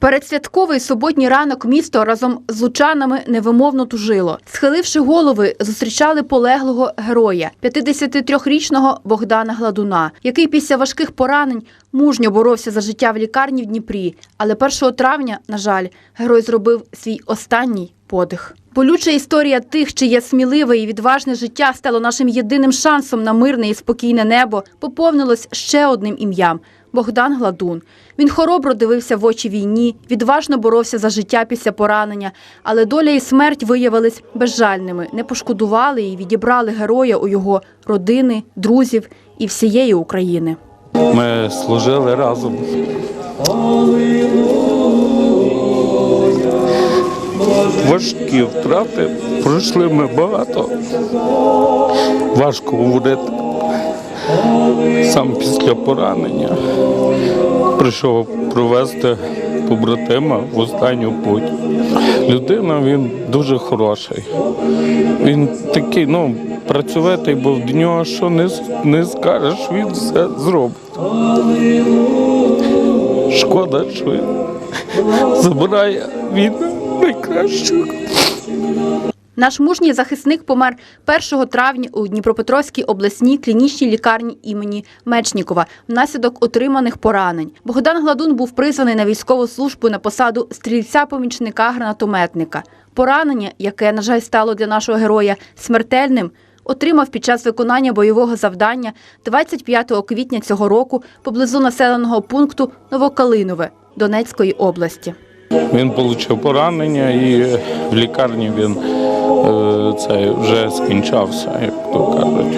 передсвятковий суботній ранок місто разом з лучанами невимовно тужило. Схиливши голови, зустрічали полеглого героя, 53-річного Богдана Гладуна, який після важких поранень мужньо боровся за життя в лікарні в Дніпрі. Але 1 травня, на жаль, герой зробив свій останній подих. Болюча історія тих, чиє сміливе і відважне життя стало нашим єдиним шансом на мирне і спокійне небо, поповнилось ще одним ім'ям Богдан Гладун. Він хоробро дивився в очі війні, відважно боровся за життя після поранення, але доля і смерть виявились безжальними, не пошкодували і відібрали героя у його родини, друзів і всієї України. Ми служили разом. Важкі втрати пройшли ми багато. Важко говорити. Сам після поранення прийшов провести побратима в останню путь. Людина він дуже хороший. Він такий, ну, працьовитий, бо в нього що не, не скажеш, він все зробить. Шкода, що він забирає від найкращих. Наш мужній захисник помер 1 травня у Дніпропетровській обласній клінічній лікарні імені Мечнікова внаслідок отриманих поранень. Богдан Гладун був призваний на військову службу на посаду стрільця-помічника гранатометника. Поранення, яке, на жаль, стало для нашого героя смертельним, отримав під час виконання бойового завдання 25 квітня цього року поблизу населеного пункту Новокалинове Донецької області. Він отримав поранення і в лікарні він це вже скінчався, як то кажуть.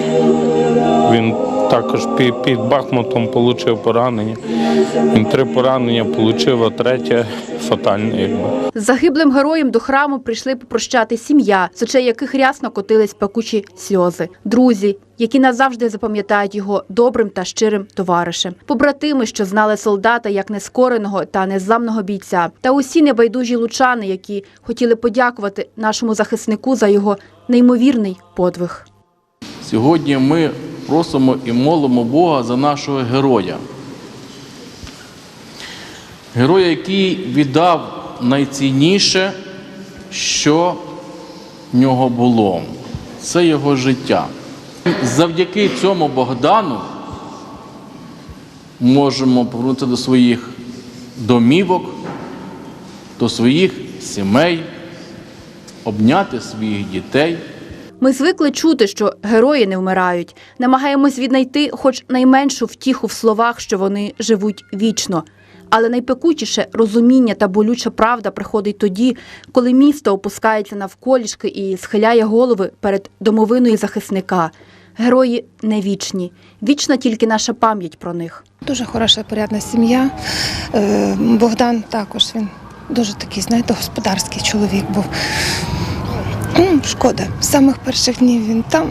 Він також під, під Бахмутом отримав поранення. Він три поранення отримав, а третє фатальне. Загиблим героєм до храму прийшли попрощати сім'я, з очей яких рясно котились пекучі сльози, друзі, які назавжди запам'ятають його добрим та щирим товаришем, побратими, що знали солдата як нескореного та незламного бійця, та усі небайдужі лучани, які хотіли подякувати нашому захиснику за його неймовірний подвиг. Сьогодні ми просимо і молимо Бога за нашого героя. Героя, який віддав найцінніше, що в нього було. Це його життя. Завдяки цьому Богдану можемо повернутися до своїх домівок, до своїх сімей, обняти своїх дітей. Ми звикли чути, що герої не вмирають. Намагаємось віднайти хоч найменшу втіху в словах, що вони живуть вічно. Але найпекучіше розуміння та болюча правда приходить тоді, коли місто опускається навколішки і схиляє голови перед домовиною захисника. Герої не вічні. Вічна тільки наша пам'ять про них. Дуже хороша, порядна сім'я. Е, Богдан також він дуже такий, знаєте, господарський чоловік був. Шкода. З самих перших днів він там.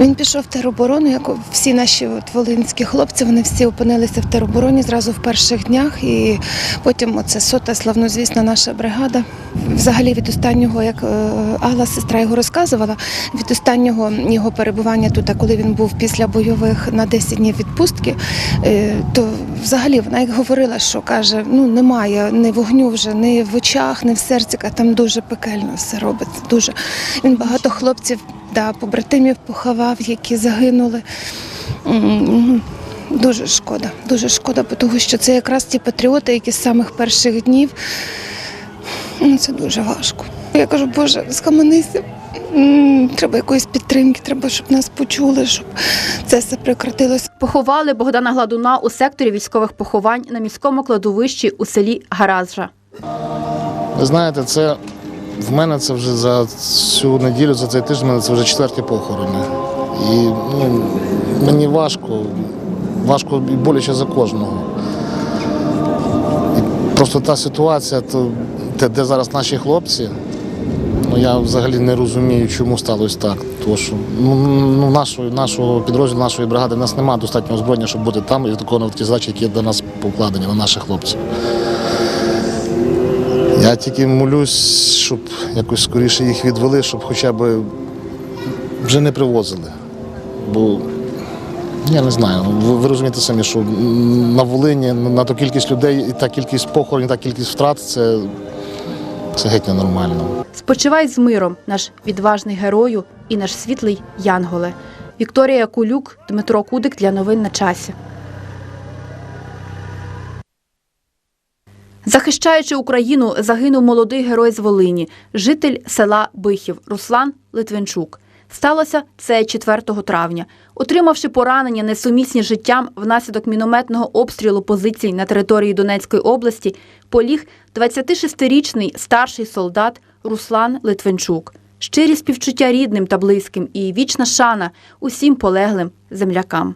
Він пішов в тероборону, як всі наші от волинські хлопці, вони всі опинилися в теробороні зразу в перших днях. І потім оце сота, славнозвісна наша бригада. Взагалі від останнього, як е, Алла, сестра його розказувала, від останнього його перебування тут, коли він був після бойових на 10 днів відпустки, е, то взагалі вона як говорила, що каже, ну немає ні вогню вже, ні в очах, ні в серці, а там дуже пекельно все робиться. Дуже він багато хлопців, да, побратимів поховав, які загинули. Дуже шкода, дуже шкода, бо того, що це якраз ті патріоти, які з самих перших днів. Ну, це дуже важко. Я кажу, Боже, схаменися. Треба якоїсь підтримки, треба, щоб нас почули, щоб це все прекратилося. Поховали Богдана Гладуна у секторі військових поховань на міському кладовищі у селі Гаразжа. Ви знаєте, це в мене це вже за цю неділю, за цей тиждень, це вже четверті похорони. І ну, мені важко, важко і боляче за кожного. І просто та ситуація, то, де, де зараз наші хлопці, ну я взагалі не розумію, чому сталося так. Тому що ну, ну, нашого, нашого підрозділу, нашої бригади, в нас немає достатнього озброєння, щоб бути там і виконувати ті задачі, які до нас покладені на наших хлопців. Я тільки молюсь, щоб якось скоріше їх відвели, щоб хоча б вже не привозили. Бо Я не знаю. Ви, ви розумієте самі, що на Волині на ту кількість людей і та кількість похоронів, та кількість втрат це, це геть ненормально. Спочивай з миром, наш відважний герою і наш світлий Янголе. Вікторія Кулюк, Дмитро Кудик для новин на часі. Захищаючи Україну, загинув молодий герой з Волині, житель села Бихів Руслан Литвинчук. Сталося це 4 травня. Отримавши поранення несумісні з життям внаслідок мінометного обстрілу позицій на території Донецької області, поліг 26-річний старший солдат Руслан Литвинчук. Щирі співчуття рідним та близьким і вічна шана усім полеглим землякам.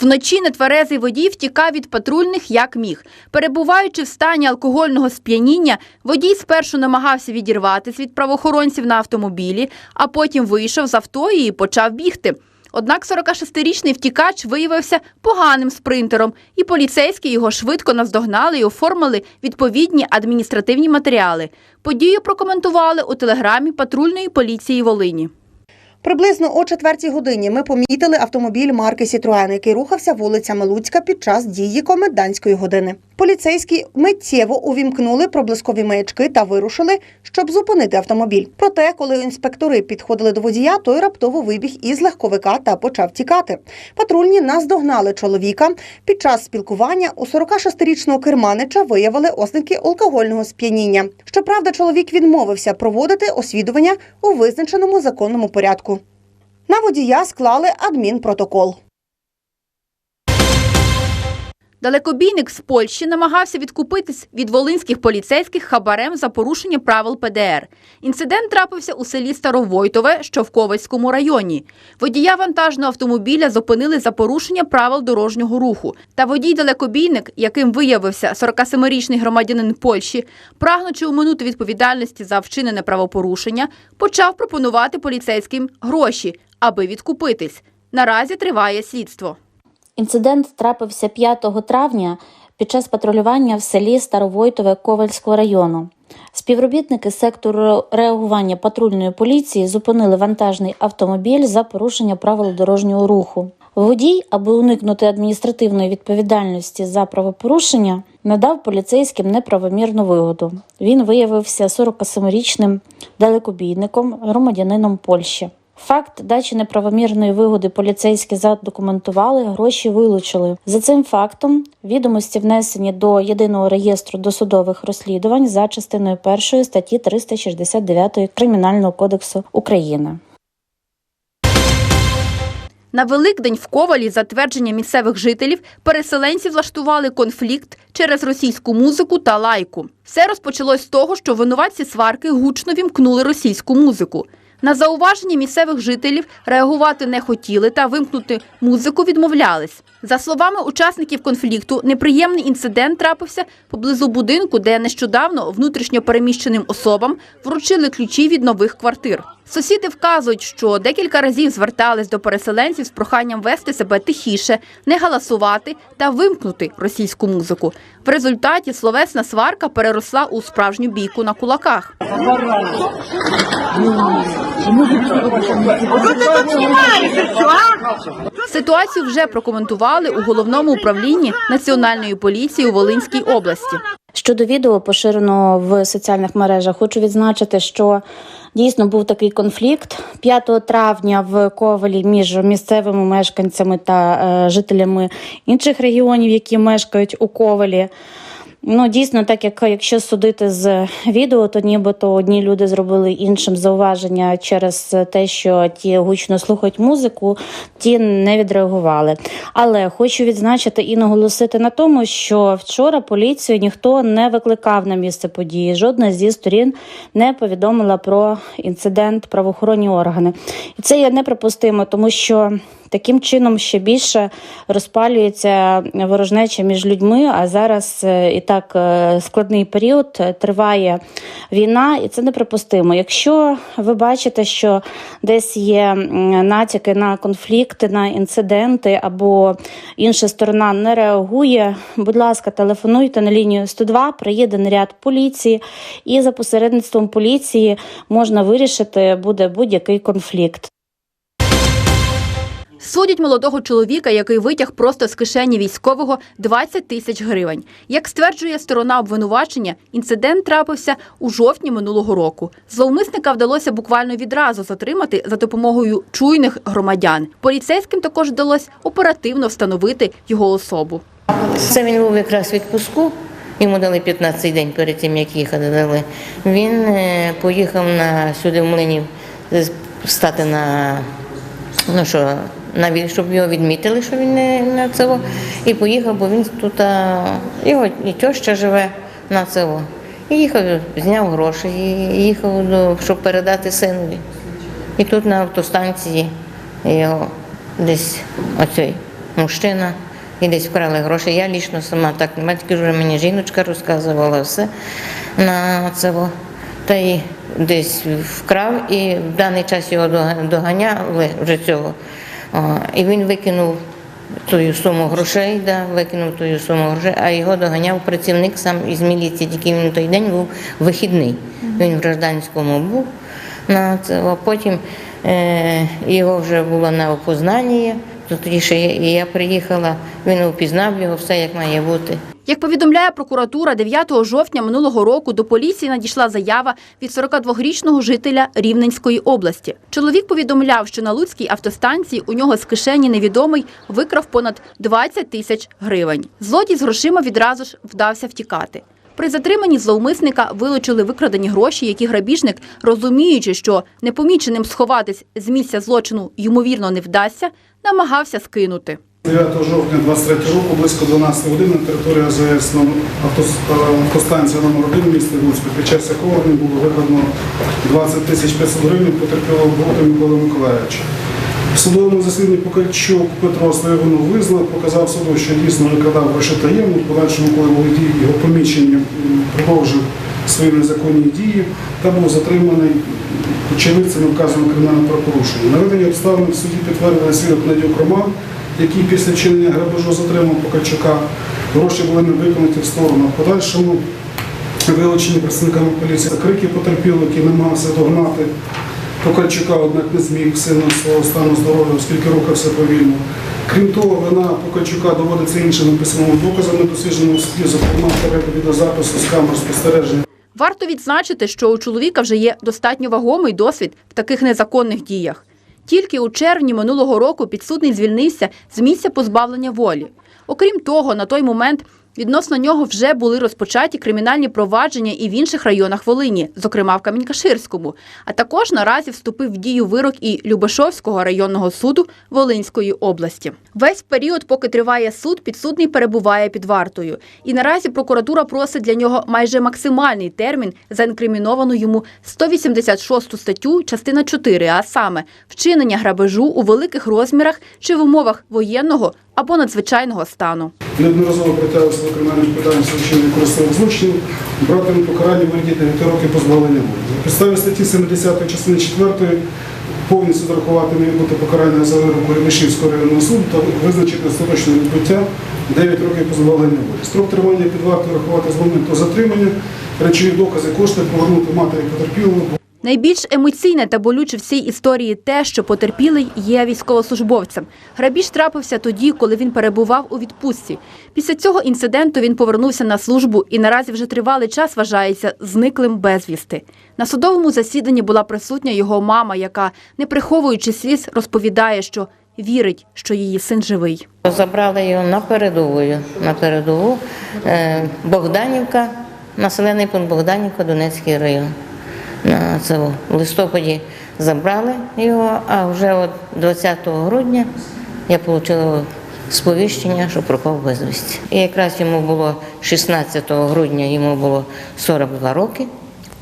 Вночі нетверезий водій втікав від патрульних як міг. Перебуваючи в стані алкогольного сп'яніння, водій спершу намагався відірватися від правоохоронців на автомобілі, а потім вийшов з авто і почав бігти. Однак 46-річний втікач виявився поганим спринтером, і поліцейські його швидко наздогнали і оформили відповідні адміністративні матеріали. Подію прокоментували у телеграмі патрульної поліції Волині. Приблизно о четвертій годині ми помітили автомобіль марки Сітруен, який рухався вулицями Луцька під час дії комендантської години. Поліцейські миттєво увімкнули проблискові маячки та вирушили, щоб зупинити автомобіль. Проте, коли інспектори підходили до водія, той раптово вибіг із легковика та почав тікати. Патрульні наздогнали чоловіка. Під час спілкування у 46-річного керманича виявили ознаки алкогольного сп'яніння. Щоправда, чоловік відмовився проводити освідування у визначеному законному порядку. На водія склали адмінпротокол. Далекобійник з Польщі намагався відкупитись від волинських поліцейських хабарем за порушення правил ПДР. Інцидент трапився у селі Старовойтове, що в Ковальському районі. Водія вантажного автомобіля зупинили за порушення правил дорожнього руху. Та водій-далекобійник, яким виявився 47-річний громадянин Польщі, прагнучи уминути відповідальності за вчинене правопорушення, почав пропонувати поліцейським гроші, аби відкупитись. Наразі триває слідство. Інцидент трапився 5 травня під час патрулювання в селі Старовойтове Ковальського району. Співробітники сектору реагування патрульної поліції зупинили вантажний автомобіль за порушення правил дорожнього руху. Водій, аби уникнути адміністративної відповідальності за правопорушення, надав поліцейським неправомірну вигоду. Він виявився 47-річним далекобійником, громадянином Польщі. Факт дачі неправомірної вигоди поліцейські задокументували, гроші вилучили. За цим фактом відомості внесені до єдиного реєстру досудових розслідувань за частиною 1 статті 369 Кримінального кодексу України. На Великдень в Ковалі, за твердження місцевих жителів, переселенці влаштували конфлікт через російську музику та лайку. Все розпочалось з того, що винуватці сварки гучно вімкнули російську музику. На зауваження місцевих жителів реагувати не хотіли та вимкнути музику відмовлялись. За словами учасників конфлікту, неприємний інцидент трапився поблизу будинку, де нещодавно внутрішньо переміщеним особам вручили ключі від нових квартир. Сусіди вказують, що декілька разів звертались до переселенців з проханням вести себе тихіше, не галасувати та вимкнути російську музику. В результаті словесна сварка переросла у справжню бійку на кулаках. Ситуацію вже прокоментували у головному управлінні Національної поліції у Волинській області. Щодо відео, поширеного в соціальних мережах, хочу відзначити, що дійсно був такий конфлікт 5 травня в Ковалі між місцевими мешканцями та е, жителями інших регіонів, які мешкають у Ковалі. Ну, дійсно, так як якщо судити з відео, то нібито одні люди зробили іншим зауваження через те, що ті гучно слухають музику, ті не відреагували. Але хочу відзначити і наголосити на тому, що вчора поліцію ніхто не викликав на місце події. Жодна зі сторін не повідомила про інцидент правоохоронні органи. І це є неприпустимо, тому що. Таким чином ще більше розпалюється ворожнеча між людьми. А зараз е, і так е, складний період е, триває війна, і це неприпустимо. Якщо ви бачите, що десь є натяки на конфлікти, на інциденти, або інша сторона не реагує, будь ласка, телефонуйте на лінію 102, приїде наряд поліції, і за посередництвом поліції можна вирішити буде будь-який конфлікт. Судять молодого чоловіка, який витяг просто з кишені військового 20 тисяч гривень. Як стверджує сторона обвинувачення, інцидент трапився у жовтні минулого року. Зловмисника вдалося буквально відразу затримати за допомогою чуйних громадян. Поліцейським також вдалося оперативно встановити його особу. Це він був якраз відпуску. Йому дали 15 день перед тим, як їхати дали. Він е, поїхав на сюди в Млинів е, стати на ну що, на ві- щоб його відмітили, що він не на ЦЕВО. І поїхав, бо він тут його і теща живе на ЦЕВО. І їхав, зняв гроші і їхав до, щоб передати синові. І тут на автостанції його десь оцей мужчина і десь вкрали гроші. Я лічно сама так тільки вже мені жіночка розказувала все на це. во. Та й десь вкрав і в даний час його доганяли вже цього. І він викинув ту суму грошей, да, викинув ту суму грошей, а його доганяв працівник сам із міліції, тільки він той день був вихідний. Він в гражданському був на це, а потім е, його вже було на опознанні. Тоді ще я- я приїхала, він впізнав його, все як має бути. Як повідомляє прокуратура, 9 жовтня минулого року до поліції надійшла заява від 42-річного жителя Рівненської області. Чоловік повідомляв, що на Луцькій автостанції у нього з кишені невідомий викрав понад 20 тисяч гривень. Злодій з грошима відразу ж вдався втікати. При затриманні зловмисника вилучили викрадені гроші, які грабіжник, розуміючи, що непоміченим сховатись з місця злочину ймовірно не вдасться, намагався скинути. 9 жовтня 23 року близько 12 годин на території АЗС е, автостанція номер 1 міста Луцька, під час якого не було викрадено 20 тисяч 500 гривень потерпілого Богу Миколи Миколаївича. В судовому засіданні Покальчук Петро свою вину визнав, показав суду, що дійсно викрадав гроші таємно, подальшому, коли дії його помічення, продовжив свої незаконні дії та був затриманий очевидцями вказаного кримінального правопорушення. Наведені обставини в суді підтвердили свідок Надюк Роман, який після вчинення грабежу затримав Покальчука. Гроші були не виконані в сторону. В подальшому вилучені представниками поліції крики потерпілих, який намагався догнати Покальчука, однак не зміг сильно свого стану здоров'я, оскільки рухався повільно. Крім того, вина Покальчука доводиться іншими письмовими доказами, дослідженими в суді, зокрема відеозапису з камер спостереження. Варто відзначити, що у чоловіка вже є достатньо вагомий досвід в таких незаконних діях. Тільки у червні минулого року підсудний звільнився з місця позбавлення волі. Окрім того, на той момент відносно нього вже були розпочаті кримінальні провадження і в інших районах Волині, зокрема в Камінькаширському. А також наразі вступив в дію вирок і Любешовського районного суду Волинської області. Весь період, поки триває суд, підсудний перебуває під вартою. І наразі прокуратура просить для нього майже максимальний термін за інкриміновану йому 186 статтю, частина 4, а саме вчинення грабежу у великих розмірах чи в умовах воєнного або надзвичайного стану. Неодноразово притягувався до кримінальної відповідальності за вчинення користових злочинів, братиму покарання у вигляді 9 років позбавлення волі. На підставі статті 70 частини 4 повністю зарахувати не бути покарання за вироком Рівнишівського районного суду та визначити остаточне відбуття 9 років позбавлення волі. Строк тримання під вартою рахувати з моменту затримання, речові докази, кошти повернути матері потерпілого, Найбільш емоційне та болюче в цій історії те, що потерпілий є військовослужбовцем. Грабіж трапився тоді, коли він перебував у відпустці. Після цього інциденту він повернувся на службу і наразі вже тривалий час вважається зниклим безвісти. На судовому засіданні була присутня його мама, яка, не приховуючи сліз, розповідає, що вірить, що її син живий. Забрали його на передову, на передову е, Богданівка, населений пункт Богданівка, Донецький район. На це в листопаді забрали його, а вже от 20 грудня я отримала сповіщення, що пропав безвісті. І якраз йому було 16 грудня, йому було 42 роки.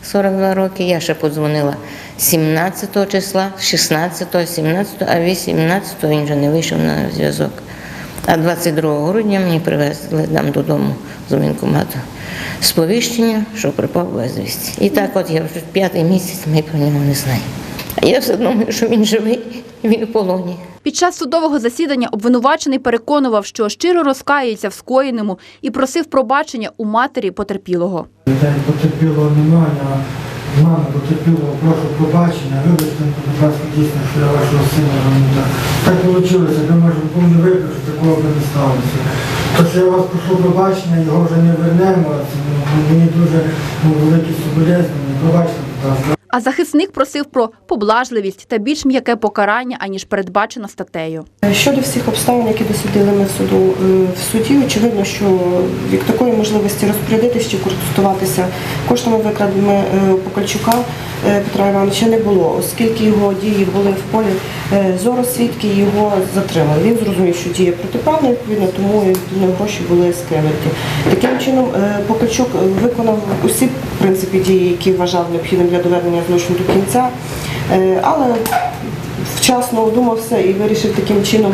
42 роки. Я ще подзвонила 17 числа, 16, 17, а 18 він вже не вийшов на зв'язок. А 22 грудня мені привезли нам додому з воєнкомату сповіщення, що припав безвісті. І так от я вже п'ятий місяць ми про нього не знаємо. А я все думаю, що він живий, він у полоні. Під час судового засідання обвинувачений переконував, що щиро розкається в скоєному і просив пробачення у матері потерпілого. Потерпілого немає, а Мама потерпіла, прошу пробачення, вибачте, будь ласка, дійсно, що я вашого сина романтар. Так вийшло, я можу був не що такого би не сталося. То, що я вас прошу пробачення, його вже не вернемо, мені дуже ну, великі соболезновання, пробачте, будь ласка. А захисник просив про поблажливість та більш м'яке покарання, аніж передбачено статтею. Щодо всіх обставин, які дослідили ми суду е, в суді, очевидно, що як такої можливості розпорядитися чи користуватися коштами викраденими Покольчука. Е, Петра Івановича не було, оскільки його дії були в полі е, зору свідки, його затримали. Він зрозумів, що діє протиправна, відповідно, тому гроші були скинуті. Таким чином, е, Покальчук виконав усі в принципі дії, які вважав необхідним для доведення злочину до кінця, Е, але вчасно одумався і вирішив таким чином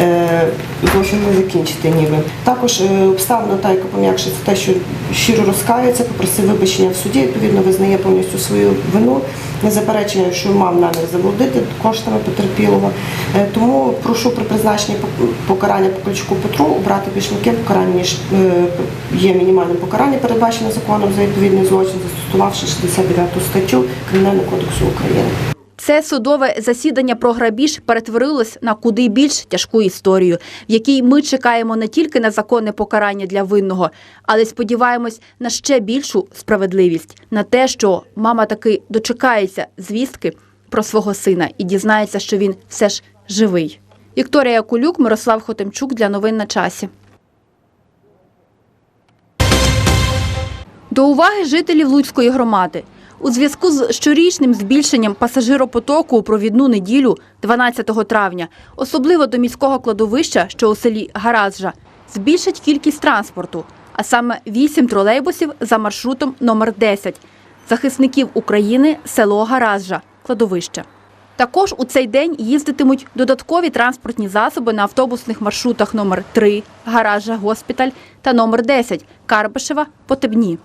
е, злочин не закінчити ніби. Також е, обставина та, яка пом'якшиться те, що щиро розкається, попросив вибачення в суді, відповідно визнає повністю свою вину, не заперечує, що мав намір заволодити коштами потерпілого. Е, тому прошу при призначенні пок- покарання Покольчуку Петру обрати більш м'яке покарання, ніж е, є мінімальне покарання, передбачене законом за відповідний злочин, застосувавши 69 статтю Кримінального кодексу України. Це судове засідання про грабіж перетворилось на куди більш тяжку історію, в якій ми чекаємо не тільки на законне покарання для винного, але й сподіваємось на ще більшу справедливість, на те, що мама таки дочекається звістки про свого сина і дізнається, що він все ж живий. Вікторія Кулюк, Мирослав Хотимчук для новин на часі. До уваги жителів Луцької громади. У зв'язку з щорічним збільшенням пасажиропотоку у провідну неділю, 12 травня, особливо до міського кладовища, що у селі Гаразжа, збільшать кількість транспорту, а саме 8 тролейбусів за маршрутом номер 10 захисників України, село Гаразжа, кладовище. Також у цей день їздитимуть додаткові транспортні засоби на автобусних маршрутах номер 3 Гаража Госпіталь та номер 10 Карбишева Потебні.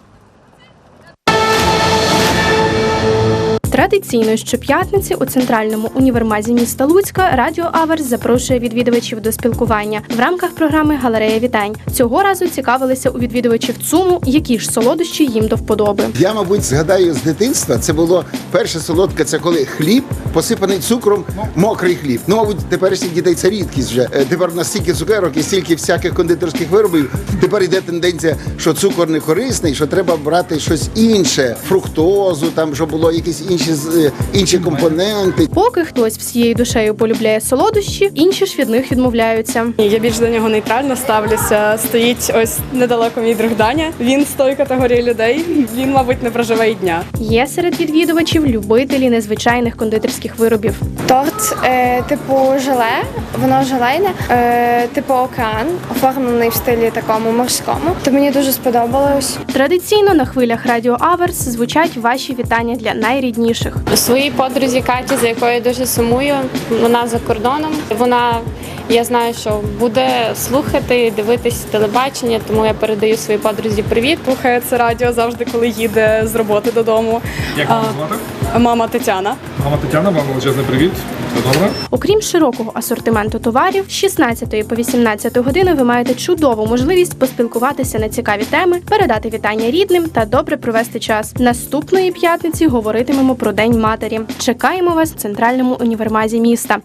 Традиційно щоп'ятниці у центральному універмазі міста Луцька Радіо Аверс запрошує відвідувачів до спілкування в рамках програми Галерея вітань. Цього разу цікавилися у відвідувачів ЦУМу, які ж солодощі їм до вподоби. Я, мабуть, згадаю з дитинства. Це було перше солодке, це коли хліб посипаний цукром, мокрий хліб. Ну, мабуть, теперішніх дітей це рідкість вже. Е, Тепер у нас стільки цукерок і стільки всяких кондитерських виробів. Тепер йде тенденція, що цукор не корисний, що треба брати щось інше, фруктозу, там щоб було якісь інші з- е, інші компоненти. Поки хтось всією душею полюбляє солодощі, інші ж від них відмовляються. Я більш до нього нейтрально ставлюся. Стоїть ось недалеко мій друг Даня. Він з тої категорії людей. Він, мабуть, не проживе і дня. Є серед відвідувачів любителі незвичайних кондитерських виробів. Торт, е, типу желе, воно желейне, е, типу океан, оформлений в стилі такому морському. То мені дуже сподобалось. Традиційно на хвилях Радіо Аверс звучать ваші вітання для найрідніших. Своїй подрузі Каті, за якою я дуже сумую. Вона за кордоном. Вона я знаю, що буде слухати, дивитись телебачення, тому я передаю своїй подрузі привіт. Слухає це радіо завжди, коли їде з роботи додому. Як маму звати? Мама Тетяна. Мама Тетяна, вам величезний привіт. Все добре? Окрім широкого асортименту товарів, з 16 по 18 години ви маєте чудову можливість поспілкуватися на цікаві теми, передати вітання рідним та добре провести час. Наступної п'ятниці говоритимемо про День матері. Чекаємо вас в центральному універмазі міста.